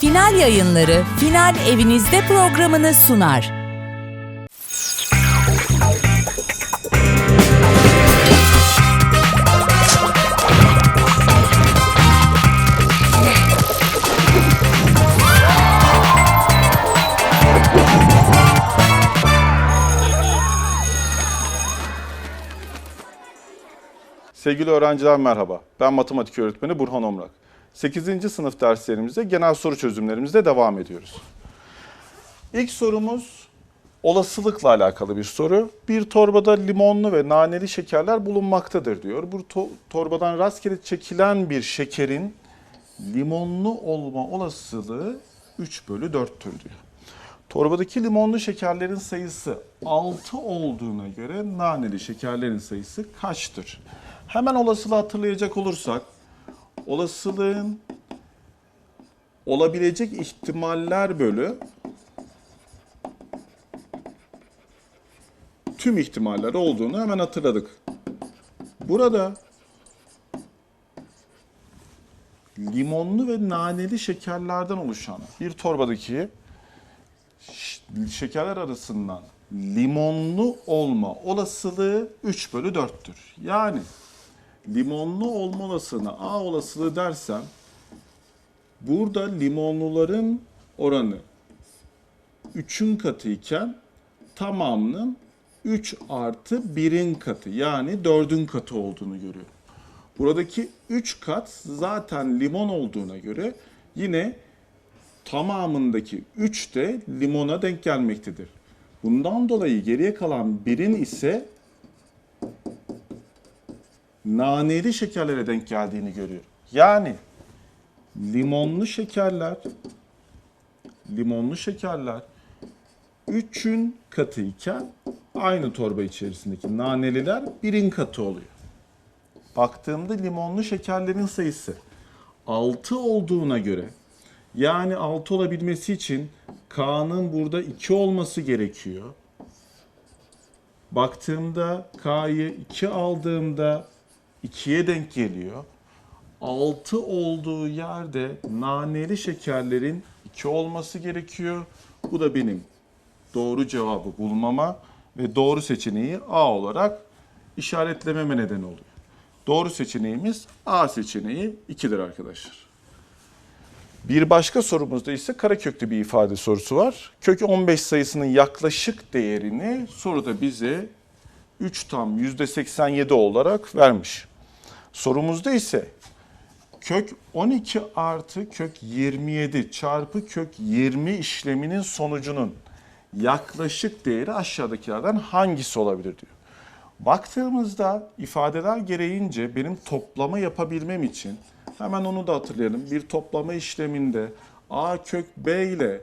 Final yayınları Final Evinizde programını sunar. Sevgili öğrenciler merhaba. Ben matematik öğretmeni Burhan Omrak. 8. sınıf derslerimizde genel soru çözümlerimizde devam ediyoruz. İlk sorumuz olasılıkla alakalı bir soru. Bir torbada limonlu ve naneli şekerler bulunmaktadır diyor. Bu to- torbadan rastgele çekilen bir şekerin limonlu olma olasılığı 3 bölü 4'tür diyor. Torbadaki limonlu şekerlerin sayısı 6 olduğuna göre naneli şekerlerin sayısı kaçtır? Hemen olasılığı hatırlayacak olursak, olasılığın olabilecek ihtimaller bölü tüm ihtimaller olduğunu hemen hatırladık. Burada limonlu ve naneli şekerlerden oluşan bir torbadaki şekerler arasından limonlu olma olasılığı 3 bölü 4'tür. Yani limonlu olma olasılığına A olasılığı dersem burada limonluların oranı 3'ün katı iken tamamının 3 artı 1'in katı yani 4'ün katı olduğunu görüyorum. Buradaki 3 kat zaten limon olduğuna göre yine tamamındaki 3 de limona denk gelmektedir. Bundan dolayı geriye kalan birin ise naneli şekerlere denk geldiğini görüyorum. Yani limonlu şekerler limonlu şekerler 3'ün katı iken aynı torba içerisindeki naneliler birin katı oluyor. Baktığımda limonlu şekerlerin sayısı 6 olduğuna göre yani 6 olabilmesi için K'nın burada 2 olması gerekiyor. Baktığımda K'yı 2 aldığımda 2'ye denk geliyor. 6 olduğu yerde naneli şekerlerin 2 olması gerekiyor. Bu da benim doğru cevabı bulmama ve doğru seçeneği A olarak işaretlememe neden oluyor. Doğru seçeneğimiz A seçeneği 2'dir arkadaşlar. Bir başka sorumuzda ise kareköklü bir ifade sorusu var. Kök 15 sayısının yaklaşık değerini soruda bize 3 tam %87 olarak vermiş. Sorumuzda ise kök 12 artı kök 27 çarpı kök 20 işleminin sonucunun yaklaşık değeri aşağıdakilerden hangisi olabilir diyor. Baktığımızda ifadeler gereğince benim toplama yapabilmem için hemen onu da hatırlayalım. Bir toplama işleminde a kök b ile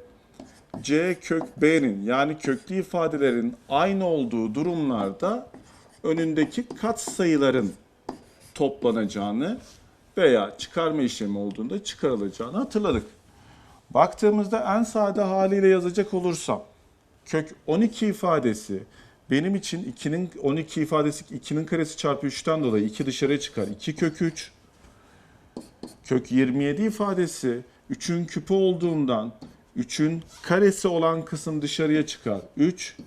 c kök b'nin yani köklü ifadelerin aynı olduğu durumlarda önündeki katsayıların toplanacağını veya çıkarma işlemi olduğunda çıkarılacağını hatırladık. Baktığımızda en sade haliyle yazacak olursam kök 12 ifadesi benim için 2'nin 12 ifadesi 2'nin karesi çarpı 3'ten dolayı 2 dışarıya çıkar. 2 kök 3 kök 27 ifadesi 3'ün küpü olduğundan 3'ün karesi olan kısım dışarıya çıkar. 3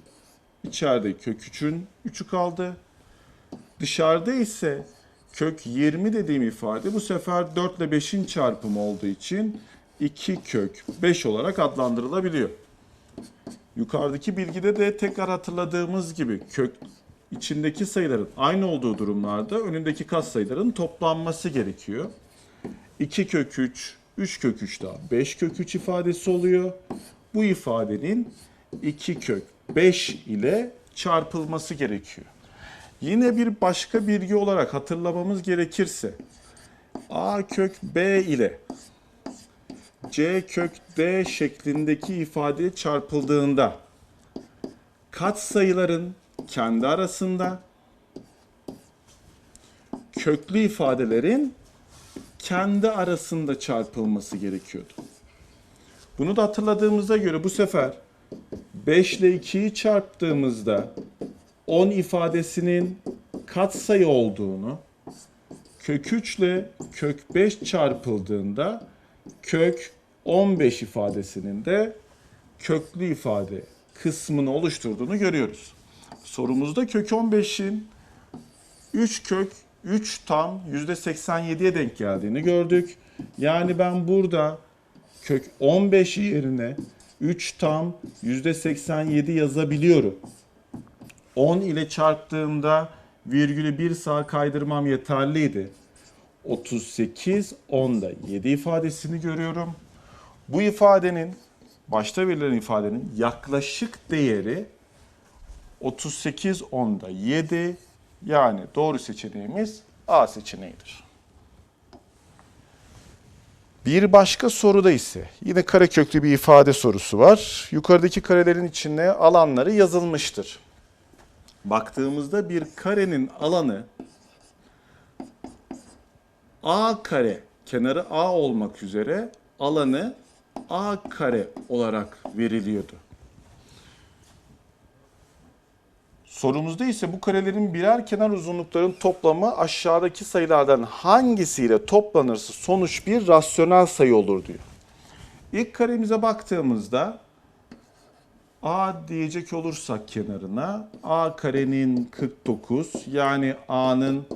içeride kök 3'ün 3'ü kaldı. Dışarıda ise kök 20 dediğim ifade bu sefer 4 ile 5'in çarpımı olduğu için 2 kök 5 olarak adlandırılabiliyor. Yukarıdaki bilgide de tekrar hatırladığımız gibi kök içindeki sayıların aynı olduğu durumlarda önündeki katsayıların toplanması gerekiyor. 2 kök 3, 3 kök 3 daha 5 kök 3 ifadesi oluyor. Bu ifadenin 2 kök 5 ile çarpılması gerekiyor. Yine bir başka bilgi olarak hatırlamamız gerekirse a kök b ile c kök d şeklindeki ifade çarpıldığında katsayıların kendi arasında köklü ifadelerin kendi arasında çarpılması gerekiyordu. Bunu da hatırladığımıza göre bu sefer 5 ile 2'yi çarptığımızda 10 ifadesinin katsayı olduğunu, kök 3 ile kök 5 çarpıldığında kök 15 ifadesinin de köklü ifade kısmını oluşturduğunu görüyoruz. Sorumuzda kök 15'in 3 kök 3 tam %87'ye denk geldiğini gördük. Yani ben burada kök 15 yerine 3 tam %87 yazabiliyorum. 10 ile çarptığımda virgülü bir sağa kaydırmam yeterliydi. 38 10'da 7 ifadesini görüyorum. Bu ifadenin başta verilen ifadenin yaklaşık değeri 38 10'da 7 yani doğru seçeneğimiz A seçeneğidir. Bir başka soruda ise yine kareköklü bir ifade sorusu var. Yukarıdaki karelerin içine alanları yazılmıştır. Baktığımızda bir karenin alanı A kare, kenarı A olmak üzere alanı A kare olarak veriliyordu. Sorumuzda ise bu karelerin birer kenar uzunlukların toplamı aşağıdaki sayılardan hangisiyle toplanırsa sonuç bir rasyonel sayı olur diyor. İlk karemize baktığımızda A diyecek olursak kenarına A karenin 49 yani A'nın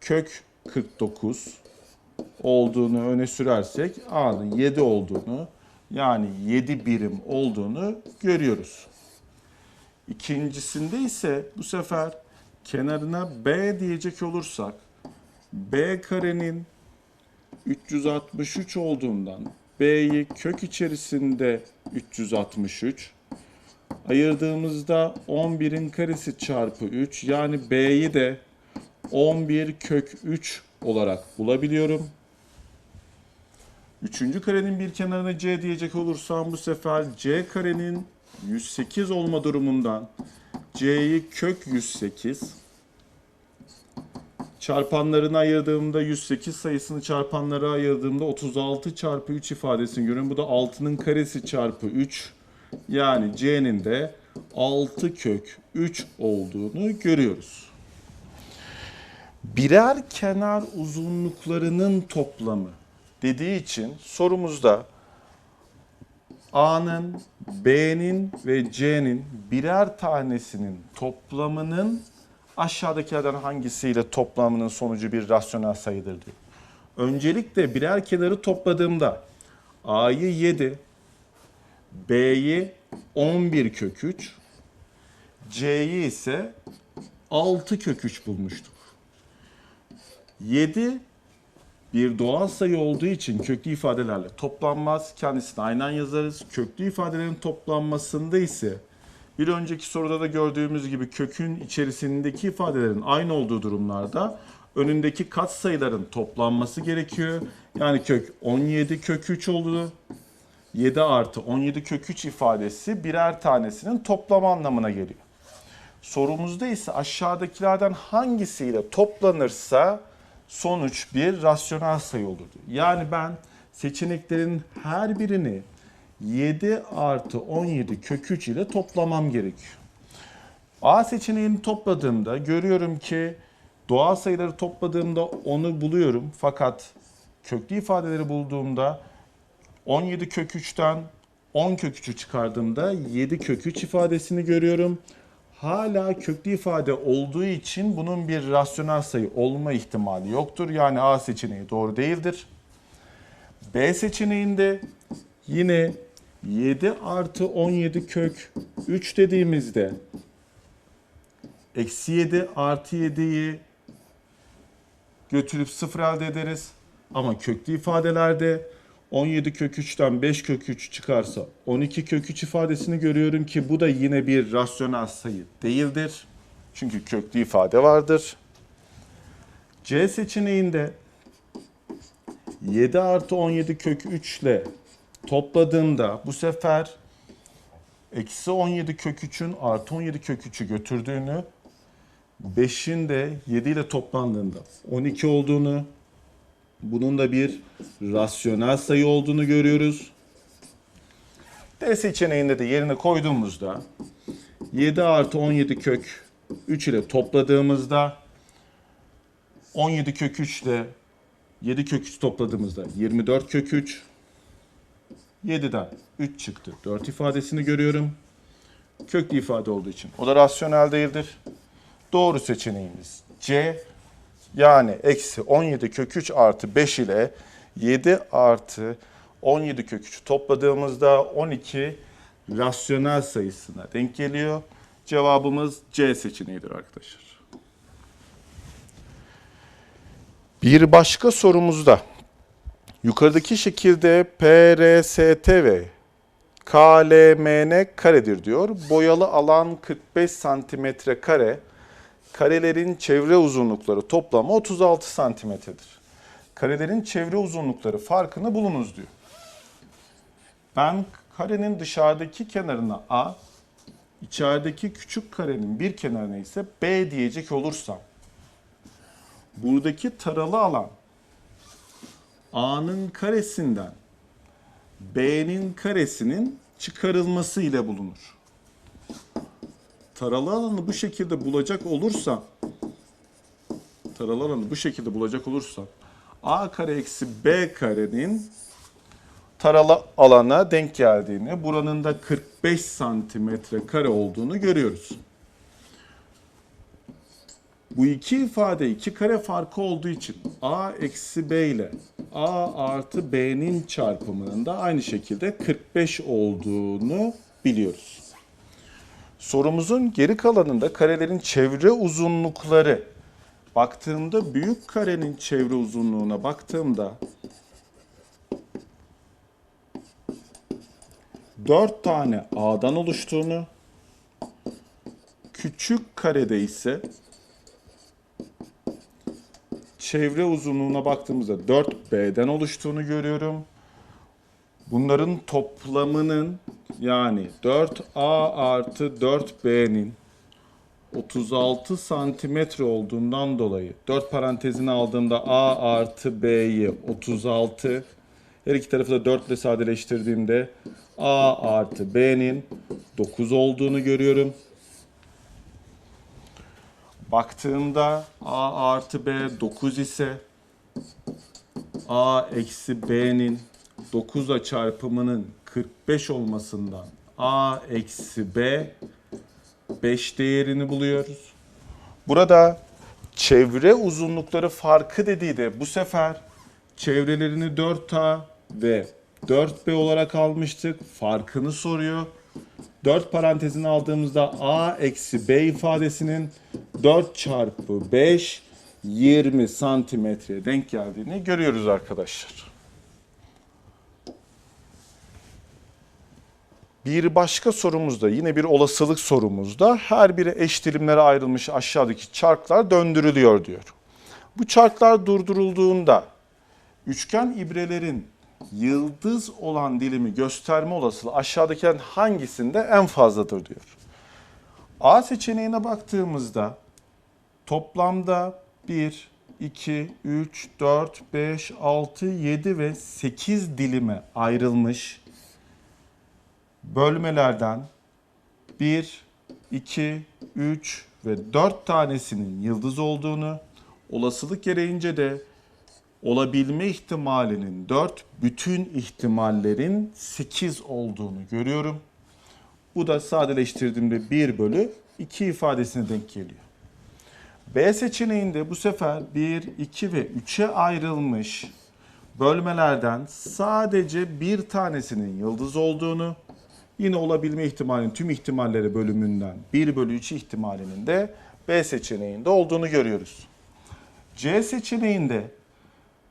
kök 49 olduğunu öne sürersek A'nın 7 olduğunu yani 7 birim olduğunu görüyoruz. İkincisinde ise bu sefer kenarına B diyecek olursak B karenin 363 olduğundan B'yi kök içerisinde 363 ayırdığımızda 11'in karesi çarpı 3 yani B'yi de 11 kök 3 olarak bulabiliyorum. Üçüncü karenin bir kenarına C diyecek olursam bu sefer C karenin 108 olma durumundan C'yi kök 108 çarpanlarını ayırdığımda 108 sayısını çarpanlara ayırdığımda 36 çarpı 3 ifadesini görüyorum. Bu da 6'nın karesi çarpı 3 yani C'nin de 6 kök 3 olduğunu görüyoruz. Birer kenar uzunluklarının toplamı dediği için sorumuzda A'nın, B'nin ve C'nin birer tanesinin toplamının aşağıdakilerden hangisiyle toplamının sonucu bir rasyonel sayıdır diyor. Öncelikle birer kenarı topladığımda A'yı 7, B'yi 11 kök 3, C'yi ise 6 kök 3 bulmuştuk. 7 bir doğal sayı olduğu için köklü ifadelerle toplanmaz. Kendisini aynen yazarız. Köklü ifadelerin toplanmasında ise bir önceki soruda da gördüğümüz gibi kökün içerisindeki ifadelerin aynı olduğu durumlarda önündeki kat sayıların toplanması gerekiyor. Yani kök 17 kök 3 oldu. 7 artı 17 kök 3 ifadesi birer tanesinin toplamı anlamına geliyor. Sorumuzda ise aşağıdakilerden hangisiyle toplanırsa sonuç bir rasyonel sayı olur. Yani ben seçeneklerin her birini 7 artı 17 kök 3 ile toplamam gerekiyor. A seçeneğini topladığımda görüyorum ki doğal sayıları topladığımda onu buluyorum. Fakat köklü ifadeleri bulduğumda 17 kök 3'ten 10 kök 3'ü çıkardığımda 7 kök 3 ifadesini görüyorum. Hala köklü ifade olduğu için bunun bir rasyonel sayı olma ihtimali yoktur. Yani A seçeneği doğru değildir. B seçeneğinde yine 7 artı 17 kök 3 dediğimizde eksi 7 artı 7'yi götürüp sıfır elde ederiz. Ama köklü ifadelerde 17 kök 3'ten 5 kök 3 çıkarsa 12 kök 3 ifadesini görüyorum ki bu da yine bir rasyonel sayı değildir. Çünkü köklü ifade vardır. C seçeneğinde 7 artı 17 kök 3 ile topladığımda bu sefer eksi 17 kök 3'ün artı 17 kök 3'ü götürdüğünü 5'in de 7 ile toplandığında 12 olduğunu bunun da bir rasyonel sayı olduğunu görüyoruz. D seçeneğinde de yerine koyduğumuzda 7 artı 17 kök 3 ile topladığımızda 17 kök 3 ile 7 kök 3 topladığımızda 24 kök 3 7'den 3 çıktı. 4 ifadesini görüyorum. Köklü ifade olduğu için. O da rasyonel değildir. Doğru seçeneğimiz C. Yani eksi 17 kök 3 artı 5 ile 7 artı 17 kök 3'ü topladığımızda 12 rasyonel sayısına denk geliyor. Cevabımız C seçeneğidir arkadaşlar. Bir başka sorumuzda yukarıdaki şekilde PRST ve KLMN karedir diyor. Boyalı alan 45 santimetre kare. Karelerin çevre uzunlukları toplamı 36 santimetredir. Karelerin çevre uzunlukları farkını bulunuz diyor. Ben karenin dışarıdaki kenarına A, içerideki küçük karenin bir kenarına ise B diyecek olursam buradaki taralı alan A'nın karesinden B'nin karesinin çıkarılması ile bulunur. Taralı alanı bu şekilde bulacak olursa taralı alanı bu şekilde bulacak olursa A kare eksi B karenin taralı alana denk geldiğini, buranın da 45 santimetre kare olduğunu görüyoruz. Bu iki ifade iki kare farkı olduğu için a eksi b ile a artı b'nin çarpımının da aynı şekilde 45 olduğunu biliyoruz. Sorumuzun geri kalanında karelerin çevre uzunlukları baktığımda büyük karenin çevre uzunluğuna baktığımda 4 tane a'dan oluştuğunu küçük karede ise çevre uzunluğuna baktığımızda 4B'den oluştuğunu görüyorum. Bunların toplamının yani 4A artı 4B'nin 36 santimetre olduğundan dolayı 4 parantezini aldığımda A artı B'yi 36 her iki tarafı da 4 ile sadeleştirdiğimde A artı B'nin 9 olduğunu görüyorum. Baktığımda A artı B 9 ise A eksi B'nin 9'a çarpımının 45 olmasından A eksi B 5 değerini buluyoruz. Burada çevre uzunlukları farkı dediği de bu sefer çevrelerini 4A ve 4B olarak almıştık. Farkını soruyor. 4 parantezini aldığımızda a eksi b ifadesinin 4 çarpı 5 20 santimetreye denk geldiğini görüyoruz arkadaşlar. Bir başka sorumuzda yine bir olasılık sorumuzda her biri eş dilimlere ayrılmış aşağıdaki çarklar döndürülüyor diyor. Bu çarklar durdurulduğunda üçgen ibrelerin yıldız olan dilimi gösterme olasılığı aşağıdakilerin hangisinde en fazladır diyor. A seçeneğine baktığımızda toplamda 1, 2, 3, 4, 5, 6, 7 ve 8 dilime ayrılmış bölmelerden 1, 2, 3 ve 4 tanesinin yıldız olduğunu, olasılık gereğince de olabilme ihtimalinin 4, bütün ihtimallerin 8 olduğunu görüyorum. Bu da sadeleştirdiğimde 1 bölü 2 ifadesine denk geliyor. B seçeneğinde bu sefer 1, 2 ve 3'e ayrılmış bölmelerden sadece bir tanesinin yıldız olduğunu, yine olabilme ihtimalinin tüm ihtimalleri bölümünden 1 bölü 3 ihtimalinin de B seçeneğinde olduğunu görüyoruz. C seçeneğinde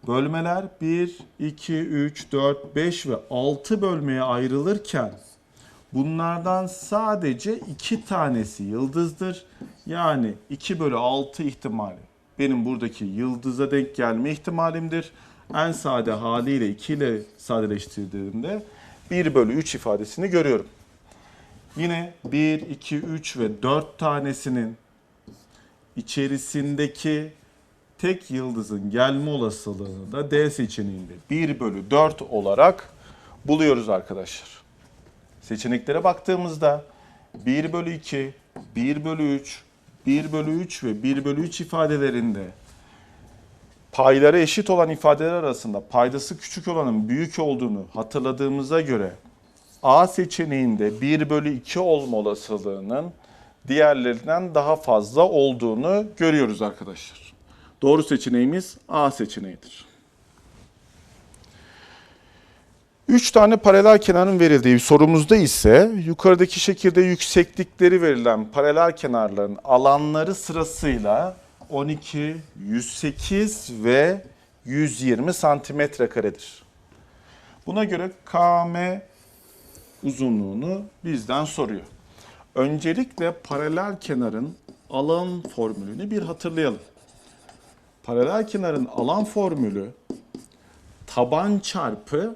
Bölmeler 1, 2, 3, 4, 5 ve 6 bölmeye ayrılırken bunlardan sadece 2 tanesi yıldızdır. Yani 2 bölü 6 ihtimali benim buradaki yıldıza denk gelme ihtimalimdir. En sade haliyle 2 ile sadeleştirdiğimde 1 bölü 3 ifadesini görüyorum. Yine 1, 2, 3 ve 4 tanesinin içerisindeki tek yıldızın gelme olasılığını da D seçeneğinde 1 bölü 4 olarak buluyoruz arkadaşlar. Seçeneklere baktığımızda 1 bölü 2, 1 bölü 3, 1 bölü 3 ve 1 bölü 3 ifadelerinde payları eşit olan ifadeler arasında paydası küçük olanın büyük olduğunu hatırladığımıza göre A seçeneğinde 1 bölü 2 olma olasılığının diğerlerinden daha fazla olduğunu görüyoruz arkadaşlar. Doğru seçeneğimiz A seçeneğidir. 3 tane paralel kenarın verildiği sorumuzda ise yukarıdaki şekilde yükseklikleri verilen paralel kenarların alanları sırasıyla 12, 108 ve 120 santimetre karedir. Buna göre KM uzunluğunu bizden soruyor. Öncelikle paralel kenarın alan formülünü bir hatırlayalım. Paralel kenarın alan formülü taban çarpı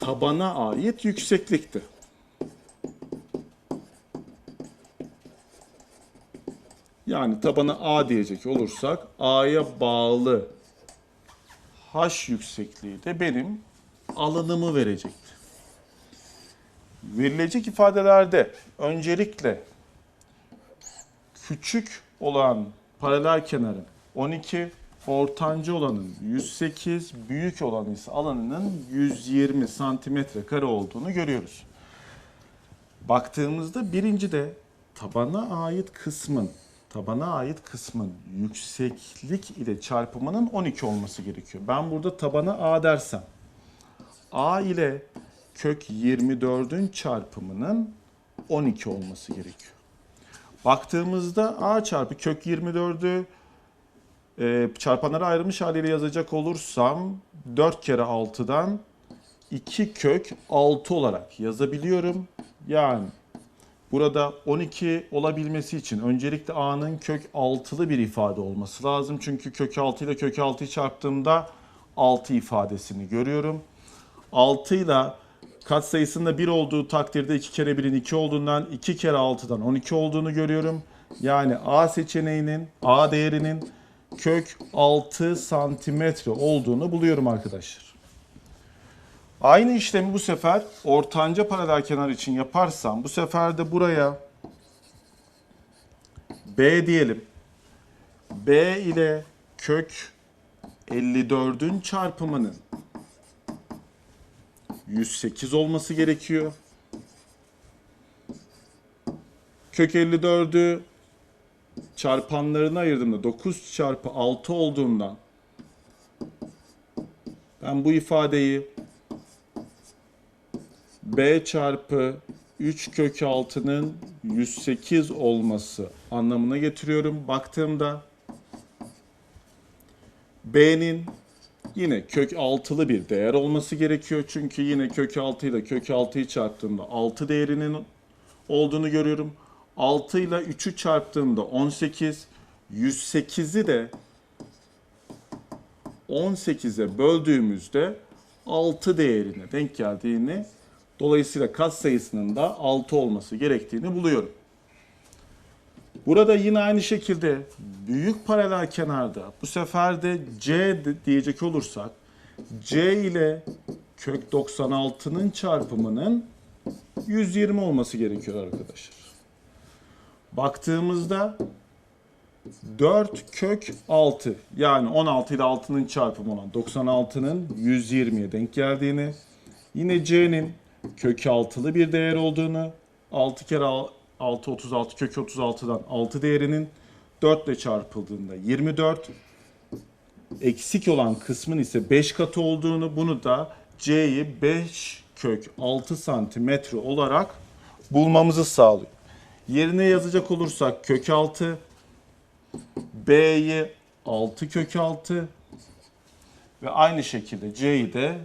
tabana ait yükseklikti. Yani tabana A diyecek olursak A'ya bağlı H yüksekliği de benim alanımı verecekti. Verilecek ifadelerde öncelikle küçük olan paralel kenarın 12, ortancı olanın 108, büyük olan ise alanının 120 santimetre kare olduğunu görüyoruz. Baktığımızda birinci de tabana ait kısmın tabana ait kısmın yükseklik ile çarpımının 12 olması gerekiyor. Ben burada tabana A dersem A ile kök 24'ün çarpımının 12 olması gerekiyor. Baktığımızda A çarpı kök 24'ü e, çarpanlara ayrılmış haliyle yazacak olursam 4 kere 6'dan 2 kök 6 olarak yazabiliyorum. Yani burada 12 olabilmesi için öncelikle A'nın kök 6'lı bir ifade olması lazım. Çünkü kök 6 ile kök 6'yı çarptığımda 6 ifadesini görüyorum. 6 ile katsayısında 1 olduğu takdirde 2 kere 1'in 2 olduğundan 2 kere 6'dan 12 olduğunu görüyorum. Yani A seçeneğinin A değerinin kök 6 santimetre olduğunu buluyorum arkadaşlar. Aynı işlemi bu sefer ortanca paralel kenar için yaparsam bu sefer de buraya B diyelim. B ile kök 54'ün çarpımının 108 olması gerekiyor. Kök 54'ü çarpanlarına ayırdığımda 9 çarpı 6 olduğundan ben bu ifadeyi b çarpı 3 kök 6'nın 108 olması anlamına getiriyorum. Baktığımda b'nin yine kök 6'lı bir değer olması gerekiyor. Çünkü yine kök 6 ile kök 6'yı çarptığımda 6 değerinin olduğunu görüyorum. 6 ile 3'ü çarptığımda 18, 108'i de 18'e böldüğümüzde 6 değerine denk geldiğini dolayısıyla kat sayısının da 6 olması gerektiğini buluyorum. Burada yine aynı şekilde büyük paralel kenarda bu sefer de C diyecek olursak C ile kök 96'nın çarpımının 120 olması gerekiyor arkadaşlar. Baktığımızda 4 kök 6 yani 16 ile 6'nın çarpımı olan 96'nın 120'ye denk geldiğini yine C'nin kök 6'lı bir değer olduğunu 6 kere 6 36 kök 36'dan 6 değerinin 4 ile çarpıldığında 24 eksik olan kısmın ise 5 katı olduğunu bunu da C'yi 5 kök 6 santimetre olarak bulmamızı sağlıyor. Yerine yazacak olursak kök 6 B'yi 6 kök 6 ve aynı şekilde C'yi de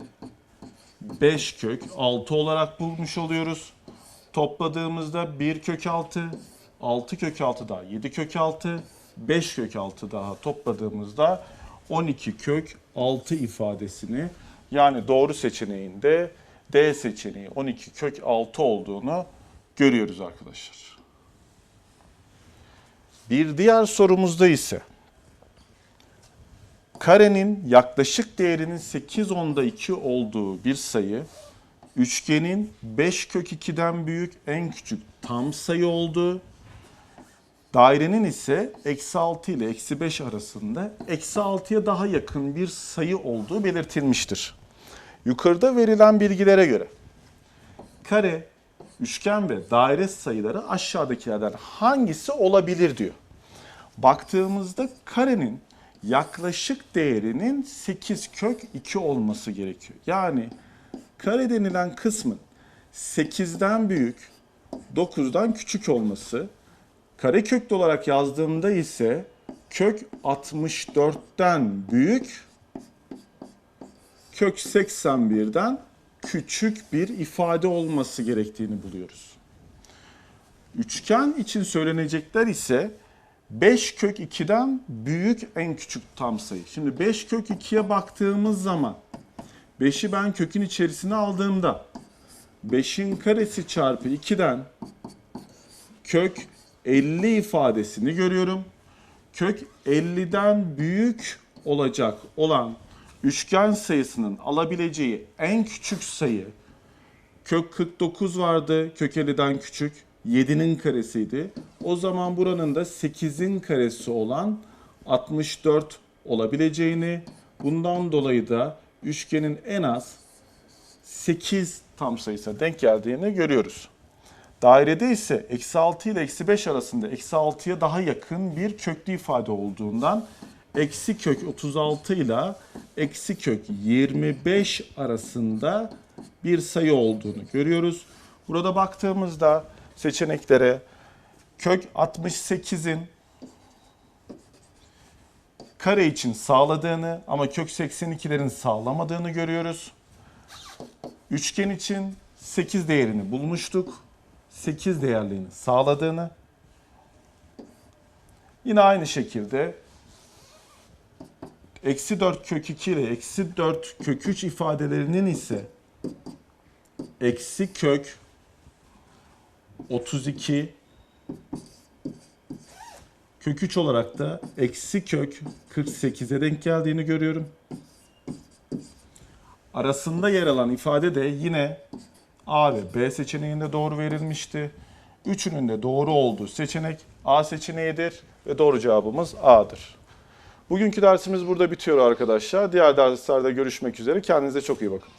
5 kök 6 olarak bulmuş oluyoruz. Topladığımızda 1 kök 6, 6 kök 6 daha 7 kök 6, 5 kök 6 daha topladığımızda 12 kök 6 ifadesini yani doğru seçeneğinde D seçeneği 12 kök 6 olduğunu görüyoruz arkadaşlar. Bir diğer sorumuzda ise karenin yaklaşık değerinin 8 onda 2 olduğu bir sayı, üçgenin 5 kök 2'den büyük en küçük tam sayı olduğu Dairenin ise eksi 6 ile eksi 5 arasında eksi 6'ya daha yakın bir sayı olduğu belirtilmiştir. Yukarıda verilen bilgilere göre kare, üçgen ve daire sayıları aşağıdakilerden hangisi olabilir diyor. Baktığımızda karenin yaklaşık değerinin 8 kök 2 olması gerekiyor. Yani kare denilen kısmın 8'den büyük, 9'dan küçük olması, kare köklü olarak yazdığımda ise kök 64'ten büyük, kök 81'den küçük bir ifade olması gerektiğini buluyoruz. Üçgen için söylenecekler ise 5 kök 2'den büyük en küçük tam sayı. Şimdi 5 kök 2'ye baktığımız zaman 5'i ben kökün içerisine aldığımda 5'in karesi çarpı 2'den kök 50 ifadesini görüyorum. Kök 50'den büyük olacak olan üçgen sayısının alabileceği en küçük sayı kök 49 vardı kök 50'den küçük 7'nin karesiydi. O zaman buranın da 8'in karesi olan 64 olabileceğini bundan dolayı da üçgenin en az 8 tam sayısına denk geldiğini görüyoruz. Dairede ise eksi 6 ile eksi 5 arasında eksi 6'ya daha yakın bir köklü ifade olduğundan eksi kök 36 ile eksi kök 25 arasında bir sayı olduğunu görüyoruz. Burada baktığımızda seçeneklere kök 68'in kare için sağladığını ama kök 82'lerin sağlamadığını görüyoruz. Üçgen için 8 değerini bulmuştuk. 8 değerlerini sağladığını. Yine aynı şekilde eksi 4 kök 2 ile eksi 4 kök 3 ifadelerinin ise eksi kök 32 kök 3 olarak da eksi kök 48'e denk geldiğini görüyorum. Arasında yer alan ifade de yine A ve B seçeneğinde doğru verilmişti. Üçünün de doğru olduğu seçenek A seçeneğidir ve doğru cevabımız A'dır. Bugünkü dersimiz burada bitiyor arkadaşlar. Diğer derslerde görüşmek üzere. Kendinize çok iyi bakın.